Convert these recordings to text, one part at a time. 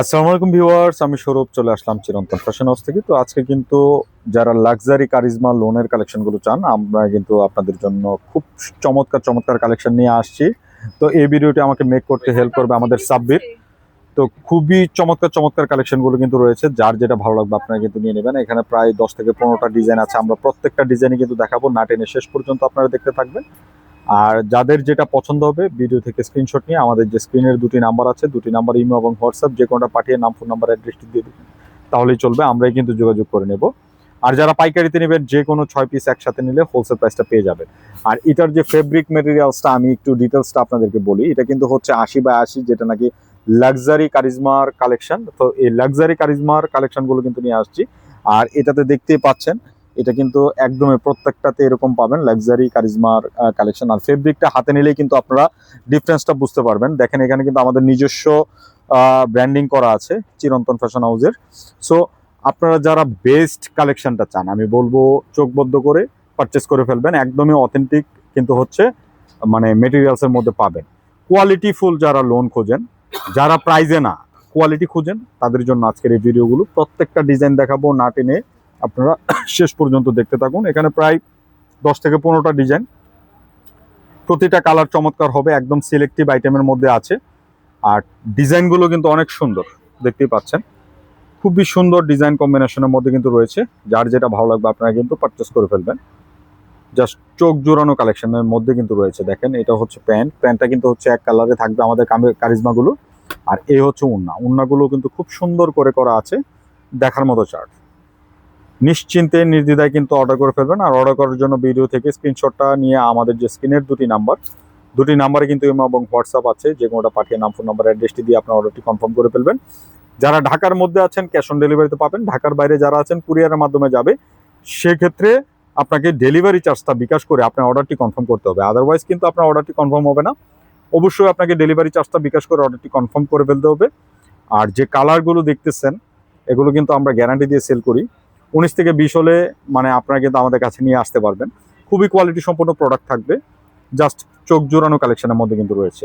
আসসালামু আলাইকুম ভিউয়ার্স, আমি সৌরভ, চলে আসলাম চিরন্তন ফ্যাশন হাউস থেকে। তো আজকে কিন্তু যারা লাক্সারি কারিজমা লোনের কালেকশনগুলো চান, আমরা কিন্তু আপনাদের জন্য খুব চমৎকার চমৎকার কালেকশন নিয়ে আসছি। তো এই ভিডিওটি আমাকে মেক করতে হেল্প করবে আমাদের সাব্বির তো খুবই চমৎকার চমৎকার কালেকশনগুলো কিন্তু রয়েছে। যার যেটা ভালো লাগবে আপনারা কিন্তু নিয়ে নেবেন। এখানে প্রায় দশ থেকে পনেরোটা ডিজাইন আছে। আমরা প্রত্যেকটা ডিজাইনই কিন্তু দেখাবো। না টেনে শেষ পর্যন্ত আপনারা দেখতে থাকবেন। আর যাদের যেটা পছন্দ হবে ভিডিও থেকে স্ক্রিনশট নিয়ে আমাদের যে স্ক্রিনের দুটি নাম্বার আছে, দুটি নাম্বার ইমো এবং হোয়াটসঅ্যাপ যে কোনোটা পাঠিয়ে নাম ফোন নাম্বার অ্যাড্রেসটি দিয়ে দেবেন। তাহলেই চলবে, আমরাই কিন্তু যোগাযোগ করে নেব। আর যারা পাইকারিতে নেবেন, যে কোনো ছয় পিস একসাথে নিলে হোলসেল প্রাইসটা পেয়ে যাবেন। আর এটার যে ফেব্রিক মেটেরিয়ালসটা আমি একটু ডিটেলসটা আপনাদেরকে বলি, এটা কিন্তু হচ্ছে আশি বাই আশি, যেটা নাকি লাক্সারি কারিজমার কালেকশন তো এই লাক্সারি কারিজমার কালেকশনগুলো কিন্তু নিয়ে আসছি। আর এটাতে দেখতেই পাচ্ছেন এটা কিন্তু একদমই প্রত্যেকটাতে এরকম পাবেন লাক্সারি কারিজমার কালেকশন আর ফেব্রিকটা হাতে নিলেই কিন্তু আপনারা ডিফারেন্সটা বুঝতে পারবেন। দেখেন এখানে কিন্তু আমাদের নিজস্ব ব্র্যান্ডিং করা আছে, চিরন্তন ফ্যাশন হাউসের সো আপনারা যারা বেস্ট কালেকশনটা চান, আমি বলব চোখবদ্ধ করে পারচেস করে ফেলবেন। একদমই অথেন্টিক কিন্তু হচ্ছে মানে মেটেরিয়ালসের মধ্যে পাবেন। কোয়ালিটি ফুল যারা লোন খোঁজেন, যারা প্রাইজে না কোয়ালিটি খুঁজেন, তাদের জন্য আজকের এই ভিডিওগুলো প্রত্যেকটা ডিজাইন দেখাবো না টেনে। আপনারা শেষ পর্যন্ত দেখতে থাকুন। এখানে প্রায় দশ থেকে পনেরোটা ডিজাইন। প্রতিটা কালার চমৎকার হবে, একদম সিলেক্টিভ আইটেমের মধ্যে আছে। আর ডিজাইনগুলো কিন্তু অনেক সুন্দর, দেখতেই পাচ্ছেন। খুবই সুন্দর ডিজাইন কম্বিনেশনের মধ্যে কিন্তু রয়েছে। যার যেটা ভালো লাগবে আপনারা কিন্তু পারচেস করে ফেলবেন। জাস্ট চোখ জোড়ানো কালেকশনের মধ্যে কিন্তু রয়েছে। দেখেন, এটা হচ্ছে প্যান্ট। প্যান্টটা কিন্তু হচ্ছে এক কালারে থাকবে আমাদের কারিজমাগুলো আর এই হচ্ছে উন্না। উন্নাগুলো কিন্তু খুব সুন্দর করে করা আছে দেখার মতো চার্ট নিশ্চিন্তে নির্দ্বিধায় কিন্তু অর্ডার করে ফেলবেন আর অর্ডার করার জন্য ভিডিও থেকে স্ক্রিনশটটা নিয়ে আমাদের যে স্ক্রিনের দুটি নাম্বার দুটি নাম্বারে কিন্তু ইমো এবং হোয়াটসঅ্যাপ আছে, যে কোনোটা পাঠিয়ে নাম ফোন নাম্বার অ্যাড্রেসটি দিয়ে আপনার অর্ডারটি কনফার্ম করে ফেলবেন। যারা ঢাকার মধ্যে আছেন ক্যাশ অন ডেলিভারিতে পাবেন, ঢাকার বাইরে যারা আছেন কুরিয়ারের মাধ্যমে যাবে, সেক্ষেত্রে আপনাকে ডেলিভারি চার্জটা বিকাশ করে আপনার অর্ডারটি কনফার্ম করতে হবে। আদারওয়াইজ কিন্তু আপনার অর্ডারটি কনফার্ম হবে না। অবশ্যই আপনাকে ডেলিভারি চার্জটা বিকাশ করে অর্ডারটি কনফার্ম করে ফেলতে হবে। আর যে কালারগুলো দেখতেছেন, এগুলো কিন্তু আমরা গ্যারান্টি দিয়ে সেল করি। উনিশ থেকে বিশ হলে মানে আপনারা কিন্তু আমাদের কাছে নিয়ে আসতে পারবেন। খুবই কোয়ালিটি সম্পন্ন প্রোডাক্ট থাকবে। জাস্ট চোখ জোড়ানো কালেকশনের মধ্যে কিন্তু রয়েছে।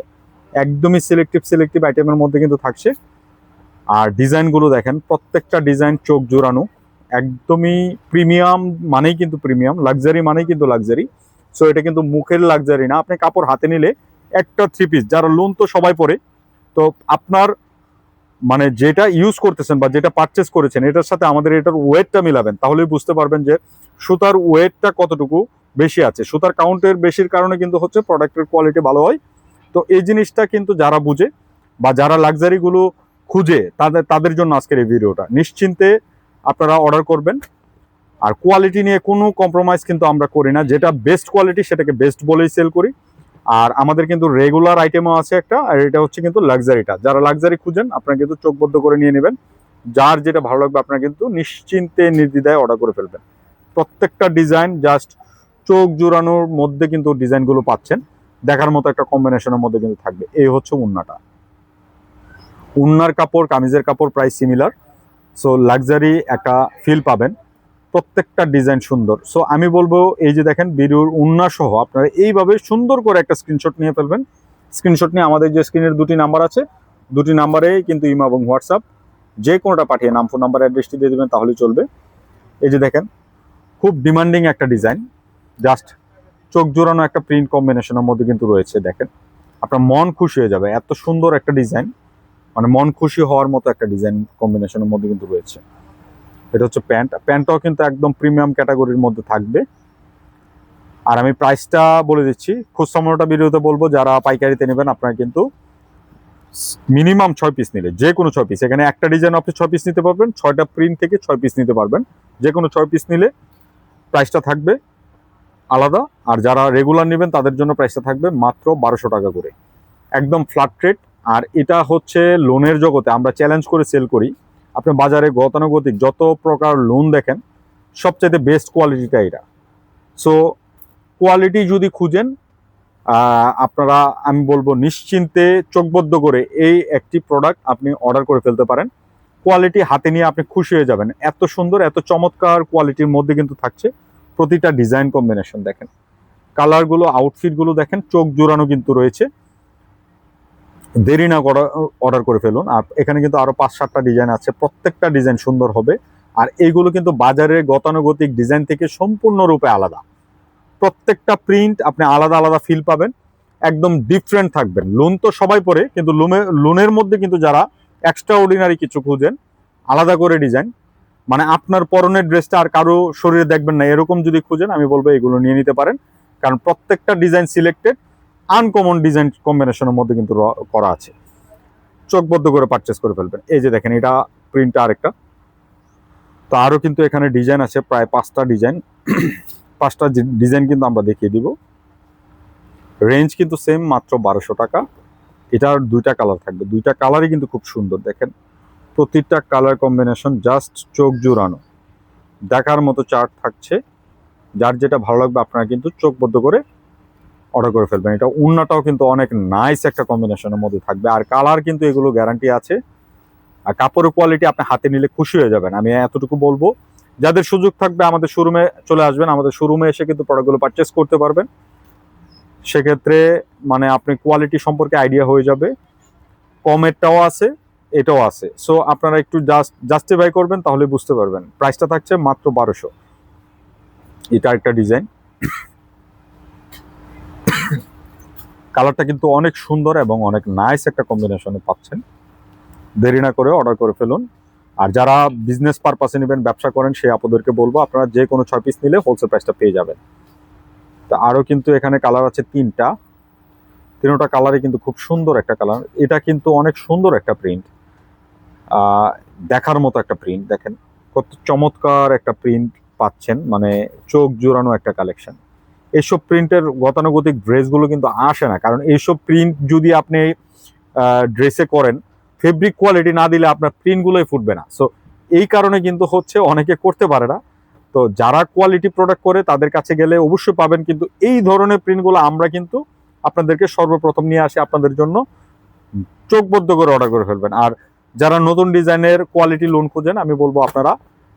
একদমই সিলেক্টিভ সিলেক্টিভ আইটেমের মধ্যে কিন্তু থাকছে। আর ডিজাইনগুলো দেখেন, প্রত্যেকটা ডিজাইন চোখ জোড়ানো। একদমই প্রিমিয়াম মানেই কিন্তু প্রিমিয়াম লাক্সারি মানেই কিন্তু লাক্সারি সো এটা কিন্তু মুখের লাক্সারি না। আপনি কাপড় হাতে নিলে একটা থ্রি পিস যারা লোন তো সবাই পরে। তো আপনার মানে যেটা ইউজ করতেছেন বা যেটা পারচেস করেছেন, এটার সাথে আমাদের এটার ওয়েটটা মিলাবেন, তাহলেই বুঝতে পারবেন যে সুতার ওয়েটটা কতটুকু বেশি আছে। সুতার কাউন্টের বেশির কারণে কিন্তু হচ্ছে প্রোডাক্টের কোয়ালিটি ভালো হয়। তো এই জিনিসটা কিন্তু যারা বুঝে বা যারা লাক্সারিগুলো খুঁজে, তাদের তাদের জন্য আজকের এই ভিডিওটা নিশ্চিন্তে আপনারা অর্ডার করবেন। আর কোয়ালিটি নিয়ে কোনো কম্প্রোমাইজ কিন্তু আমরা করি না। যেটা বেস্ট কোয়ালিটি সেটাকে বেস্ট বলেই সেল করি। আর আমাদের কিন্তু রেগুলার আইটেমও আছে একটা, আর এটা হচ্ছে কিন্তু লাক্সারিটা যারা লাক্সারি খুঁজেন, আপনারা কিন্তু চোখবদ্ধ করে নিয়ে নেবেন। যার যেটা ভালো লাগবে, আপনারা কিন্তু নিশ্চিন্তে নির্দ্বিধায় অর্ডার করে ফেলবেন। প্রত্যেকটা ডিজাইন জাস্ট চোখ জোড়ানোর মধ্যে কিন্তু ডিজাইনগুলো পাচ্ছেন। দেখার মতো একটা কম্বিনেশনের মধ্যে কিন্তু থাকবে। এই হচ্ছে উন্নাটা। উন্নার কাপড়, কামিজের কাপড় প্রায় সিমিলার সো লাক্সারি একটা ফিল পাবেন। প্রত্যেকটা ডিজাইন সুন্দর। সো আমি বলব, এই যে দেখেন ভিডিওর উন্না সহ আপনারা এইভাবে সুন্দর করে একটা স্ক্রিনশট নিয়ে ফেলবেন। স্ক্রিনশট নিয়ে আমাদের যে স্ক্রিনের দুটি নাম্বার আছে, দুটি নাম্বারে কিন্তু ইমো এবং হোয়াটসঅ্যাপ, যে কোনোটা পাঠিয়ে নাম ফোন নাম্বার অ্যাড্রেসটি দিয়ে দেবেন তাহলেই চলবে। এই যে দেখেন, খুব ডিমান্ডিং একটা ডিজাইন জাস্ট চোখ জোড়ানো একটা প্রিন্ট কম্বিনেশনের মধ্যে কিন্তু রয়েছে, দেখেন। আপনার মন খুশি হয়ে যাবে, এত সুন্দর একটা ডিজাইন মানে মন খুশি হওয়ার মতো একটা ডিজাইন কম্বিনেশনের মধ্যে কিন্তু রয়েছে। এটা হচ্ছে প্যান্ট। প্যান্টটাও কিন্তু একদম প্রিমিয়াম ক্যাটাগরির মধ্যে থাকবে। আর আমি প্রাইসটা বলে দিচ্ছি। খুচরা ভিডিওতে বলব, যারা পাইকারিতে নেবেন, আপনারা কিন্তু মিনিমাম ছয় পিস নিলে, যে কোনো ছয় পিস এখানে একটা ডিজাইন আপনি ছয় পিস নিতে পারবেন, ছয়টা প্রিন্ট থেকে ছয় পিস নিতে পারবেন। যে কোনো ছয় পিস নিলে প্রাইসটা থাকবে আলাদা। আর যারা রেগুলার নেবেন, তাদের জন্য প্রাইসটা থাকবে মাত্র বারোশো টাকা করে। একদম ফ্ল্যাট রেট আর এটা হচ্ছে লোনের জগতে আমরা চ্যালেঞ্জ করে সেল করি। আপনি বাজারে গতানুগতিক যত প্রকার লোন দেখেন, সবচাইতে বেস্ট কোয়ালিটিটা এটা। সো কোয়ালিটি যদি খুঁজেন আপনারা, আমি বলব নিশ্চিন্তে চোখবদ্ধ করে এই একটি প্রোডাক্ট আপনি অর্ডার করে ফেলতে পারেন। কোয়ালিটি হাতে নিয়ে আপনি খুশি হয়ে যাবেন। এত সুন্দর, এত চমৎকার কোয়ালিটির মধ্যে কিন্তু থাকছে। প্রতিটা ডিজাইন কম্বিনেশন দেখেন। কালারগুলো আউটফিটগুলো দেখেন, চোখ জোড়ানো কিন্তু রয়েছে। দেরি না অর্ডার করে ফেলুন। আর এখানে কিন্তু আরও পাঁচ, সাতটা ডিজাইন আছে। প্রত্যেকটা ডিজাইন সুন্দর হবে। আর এইগুলো কিন্তু বাজারে গতানুগতিক ডিজাইন থেকে সম্পূর্ণরূপে আলাদা। প্রত্যেকটা প্রিন্ট আপনি আলাদা আলাদা ফিল পাবেন। একদম ডিফারেন্ট থাকবেন। লোন তো সবাই পরে, কিন্তু লোনে লোনের মধ্যে কিন্তু যারা এক্সট্রা অর্ডিনারি কিছু খুঁজেন, আলাদা করে ডিজাইন মানে আপনার পরনের ড্রেসটা আর কারও শরীরে দেখবেন না। এরকম যদি খুঁজেন, আমি বলব এগুলো নিয়ে নিতে পারেন। কারণ প্রত্যেকটা ডিজাইন সিলেক্টেড আনকমন ডিজাইন কম্বিনেশনের মধ্যে কিন্তু করা আছে। চোখবদ্ধ করে পারচেস করে ফেলবেন। এই যে দেখেন, এটা প্রিন্টটা আরেকটা। তো আরও কিন্তু এখানে ডিজাইন আছে, প্রায় পাঁচটা ডিজাইন পাঁচটা ডিজাইন কিন্তু আমরা দেখিয়ে দিব। রেঞ্জ কিন্তু সেম মাত্র বারোশো টাকা। এটার দুইটা কালার থাকবে। দুইটা কালারই কিন্তু খুব সুন্দর, দেখেন। প্রতিটা কালার কম্বিনেশন জাস্ট চোখ জুড়ানো। দেখার মতো চার্ট থাকছে। যার যেটা ভালো লাগবে, আপনারা কিন্তু চোখবদ্ধ করে অর্ডার করে ফেলবেন। এটা উন্নাটাও কিন্তু অনেক নাইস একটা কম্বিনেশনের মধ্যে থাকবে। আর কালার কিন্তু এগুলো গ্যারান্টি আছে। আর কাপড়ের কোয়ালিটি আপনি হাতে নিলে খুশি হয়ে যাবেন। আমি এতটুকু বলব। যাদের সুযোগ থাকবে আমাদের শোরুমে চলে আসবেন। আমাদের শোরুমে এসে কিন্তু প্রোডাক্টগুলো পারচেস করতে পারবেন। সেক্ষেত্রে মানে আপনি কোয়ালিটি সম্পর্কে আইডিয়া হয়ে যাবে। কমেরটাও আছে, এটাও আছে। সো আপনারা একটু জাস্ট জাস্টিফাই করবেন তাহলে বুঝতে পারবেন। প্রাইসটা থাকছে মাত্র বারোশো। এটা একটা ডিজাইন কালারটা কিন্তু অনেক সুন্দর এবং অনেক নাইস একটা কম্বিনেশনে পাচ্ছেন। দেরি না করে অর্ডার করে ফেলুন। আর যারা বিজনেস পারপাসে নেবেন, ব্যবসা করেন, সেই আপনাদেরকে বলব, আপনারা যে কোনো ছয় পিস নিলে হোলসেল প্রাইসটা পেয়ে যাবেন। তা আরও কিন্তু এখানে কালার আছে তিনটা। তিনটা কালারে কিন্তু খুব সুন্দর একটা কালার এটা কিন্তু অনেক সুন্দর একটা প্রিন্ট দেখার মতো একটা প্রিন্ট দেখেন। কত চমৎকার একটা প্রিন্ট পাচ্ছেন মানে চোখ জোড়ানো একটা কালেকশন এইসব প্রিন্টের গতানুগতিক ড্রেসগুলো কিন্তু আসে না। কারণ এইসব প্রিন্ট যদি আপনি ড্রেসে করেন ফেব্রিক কোয়ালিটি না দিলে আপনার প্রিন্টগুলোই ফুটবে না। সো এই কারণে কিন্তু হচ্ছে অনেকে করতে পারে না। তো যারা কোয়ালিটি প্রোডাক্ট করে, তাদের কাছে গেলে অবশ্যই পাবেন। কিন্তু এই ধরনের প্রিন্টগুলো আমরা কিন্তু আপনাদেরকে সর্বপ্রথম নিয়ে আসি আপনাদের জন্য। চোখবদ্ধ করে অর্ডার করে ফেলবেন। আর যারা নতুন ডিজাইনের কোয়ালিটি লোন খোঁজেন, আমি বলব আপনারা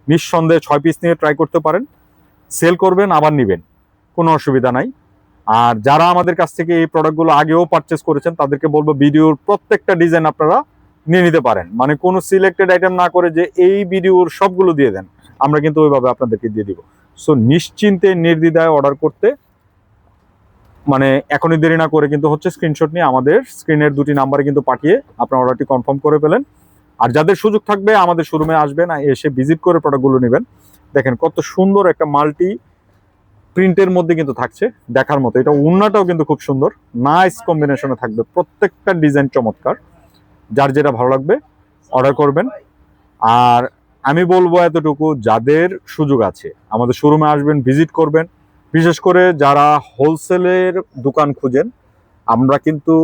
নিঃসন্দেহে ছয় পিস নিয়ে ট্রাই করতে পারেন। সেল করবেন, আবার নেবেন। কোনো অসুবিধা নাই। আর যারা আমাদের কাছ থেকে এই প্রোডাক্টগুলো আগেও পারচেস করেছেন, তাদেরকে বলব ভিডিওর প্রত্যেকটা ডিজাইন আপনারা নিয়ে নিতে পারেন। মানে কোনো সিলেক্টেড আইটেম না করে যে এই ভিডিওর সবগুলো দিয়ে দেন, আমরা কিন্তু ওইভাবে আপনাদেরকে দিয়ে দিব। সো নিশ্চিন্তে, নির্দ্বিধায় অর্ডার করতে মানে এখনই দেরি না করে কিন্তু হচ্ছে স্ক্রিনশট নিয়ে আমাদের স্ক্রিনের দুটি নাম্বারে কিন্তু পাঠিয়ে আপনার অর্ডারটি কনফার্ম করে ফেলেন। আর যাদের সুযোগ থাকবে, আমাদের শোরুমে আসবেন, এসে ভিজিট করে প্রোডাক্টগুলো নেবেন। দেখেন কত সুন্দর একটা মাল্টি প্রিন্টের মধ্যে কিন্তু থাকছে, দেখার মতো। এটা উন্নাটাও কিন্তু খুব সুন্দর। নাইস কম্বিনেশনে থাকবে। প্রত্যেকটা ডিজাইন চমৎকার। যার যেটা ভালো লাগবে অর্ডার করবেন। আর আমি বলব এতটুকু, যাদের সুযোগ আছে, আমাদের শোরুমে আসবেন ভিজিট করবেন। বিশেষ করে যারা হোলসেলের দোকান খুঁজেন, আমরা কিন্তু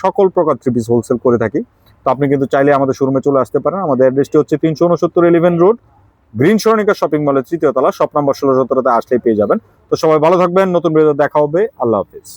সকল প্রকার থ্রি পিস হোলসেল করে থাকি। তো আপনি কিন্তু চাইলে আমাদের শোরুমে চলে আসতে পারেন। আমাদের অ্যাড্রেসটি হচ্ছে তিনশো উনসত্তর ইলেভেন রোড গ্রিন সরণিকা শপিং মলের তৃতীয় তলা, শপ নাম্বার ষোলো সতেরোতে আসলেই পেয়ে যাবেন। তো সবাই ভালো থাকবেন, নতুন ভিডিও দেখা হবে। আল্লাহ হাফিজ।